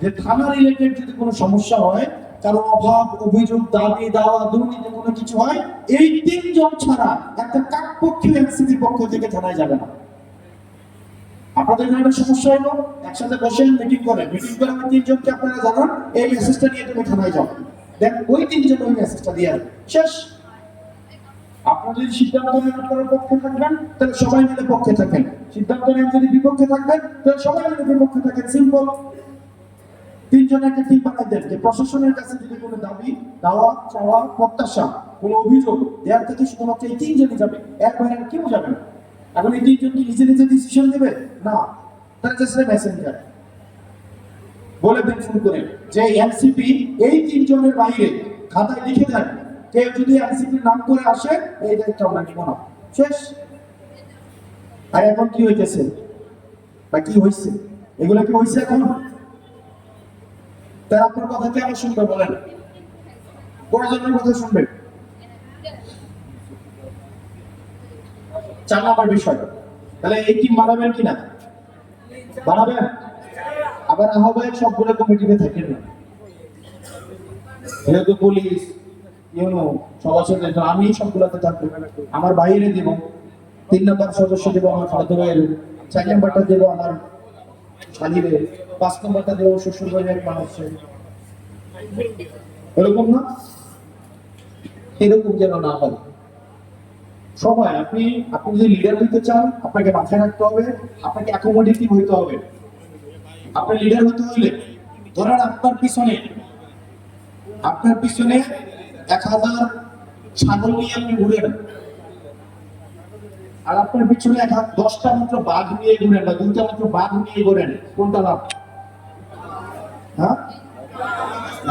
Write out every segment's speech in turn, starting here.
যে থানা রিলেটেড যদি কোনো সমস্যা হয়, কারও অভাব, অভিযোগ, দাবি, দাওয়া, দুর্নীতি কোনো কিছু হয়, এই তিনজন ছাড়া একটা কাকপক্ষীয় এনসিপির পক্ষ থেকে থানায় যাবে না। আপনাদের এখানে একটা সমস্যা হলো, একসাথে মিটিং মিটিং করে আমি তিনজনকে আপনারা জানান, এই মেসেজটা নিয়ে তুমি থানায় যাও। দেন ওই তিনজন ওই মেসেজটা দিয়ে। শেষ। আপনারা যদি সিদ্ধান্ত নেন আপনারা পক্ষে থাকবেন, তাহলে সবাই মিলে পক্ষে থাকেন। সিদ্ধান্ত নেন যদি বিপক্ষে থাকবেন, তাহলে সবাই মিলে বিপক্ষে থাকেন। সিম্পল তিনজন একটা টিম বানাই দেন যে প্রশাসনের কাছে যদি কোনো দাবি, দাওয়া, চাওয়া, প্রত্যাশা, কোনো অভিযোগ দেওয়ার থেকে শুধুমাত্র এই তিনজনই যাবে, এক বাইরে কেউ যাবে এখন এই তিনজন কি নিজে নিজে ডিসিশন নেবে? না। তারা জাস্ট মেসেঞ্জার বলে দেন ফোন করে, যে এনসিপি এই তিনজনের বাইরে খাতায় লিখে দেন, কেউ যদি এনসিপির নাম করে আসে, এই দায়িত্ব আমরা নিব না। শেষ। আর এখন কি হইতেছে? বা কি হয়েছে এগুলো কি হয়েছে এখন? আপনার কথা শুনবে বলেন? কথা শুনবে। বিষয়। তাহলে এই টিম আবার আহ্বায়ক সবগুলো কমিটিতে থাকেন না। যেহেতু পুলিশ, ইউনো, সবার আমি সবগুলোতে থাকব। আমার বাইরে দিব, তিন নম্বর সদস্য দেবো, আমার ফাদার ভাইয়ের, চার নম্বরটা দেবো, আমার পাঁচ নম্বরটা শ্বশুর এরকম না? এরকম যেন না হয়। সবাই আপনি আপনি যদি লিডার হইতে চান, আপনাকে মাথায় রাখতে হবে, আপনাকে অ্যাকোমোডেটিভ হইতে হবে। আপনার লিডার হতে হইলে, ধরেন আপনার পিছনে আপনার পিছনে এক হাজার ছাগল নিয়ে আপনি ঘুরেন। আর আপনার পিছনে এক হাত দশটা মাত্র বাঘ নিয়ে ঘুরেন বা দুইটা মাত্র বাঘ নিয়ে ঘুরেন, কোনটা লাভ হ্যাঁ?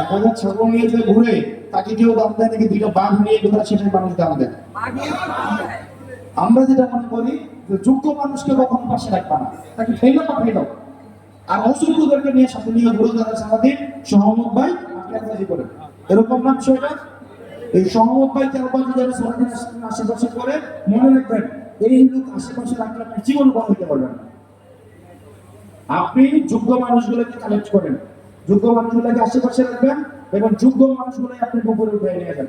এক হাজার ছাগল নিয়ে যে ঘুরে, তাকে কেউ দাম দেয় নাকি বাঘ নিয়ে সেটাই মানুষ দাম দেয়। আমরা যেটা মনে করি, যে যোগ্য মানুষকে কখনো পাশে রাখবা না। তাকে ফেলে পাঠিয়ে দাও। আর অসুখদেরকে নিয়ে সাথে নিয়ে ঘুরে যারা সারাদিন, সহমত ভাই আটকাবাজি করে এরকম না এই সহমত ভাই সারাদিন আশেপাশে করে মনে রাখবেন এই লোক আশেপাশে রাখলে আপনি জীবন বড় হতে না। আপনি যোগ্য মানুষগুলোকে কালেক্ট করেন। যোগ্য মানুষগুলোকে আশেপাশে রাখবেন এবং যোগ্য মানুষগুলোই আপনি উঠে নিয়ে যাবেন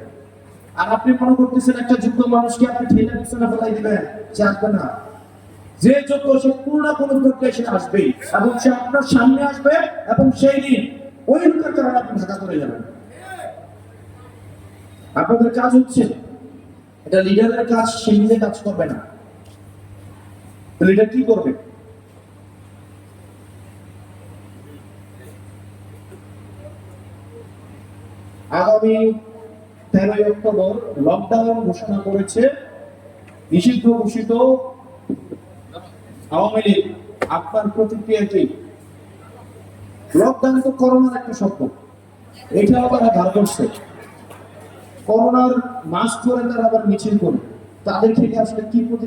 আর আপনি মনে করতেছেন একটা যোগ্য মানুষকে আপনি ঠেলে পিছনে ফেলাই দিবেন, সে আসবে না। যে যোগ্য, সে কোনো কোনো প্রক্রিয়া সে আসবেই এবং সে আপনার সামনে আসবে এবং সেই দিন ওই লোকের কারণে আপনি ঢাকা করে যাবেন। আপনাদের কাজ হচ্ছে, এটা লিডারের কাজ, সে নিজে কাজ করবে না। লিডার কি করবে? আগামী তেরোই অক্টোবর লকডাউন ঘোষণা করেছে, নিষিদ্ধ ঘোষিত আওয়ামী লীগ। আপনার প্রতিক্রিয়া কি? লকডাউন তো করোনার একটা শব্দ এটাও তারা ধার করছে। করোনার মাস্ক পরে তারা আবার মিছিল করে। তাদের থেকে আসলে কি প্রতি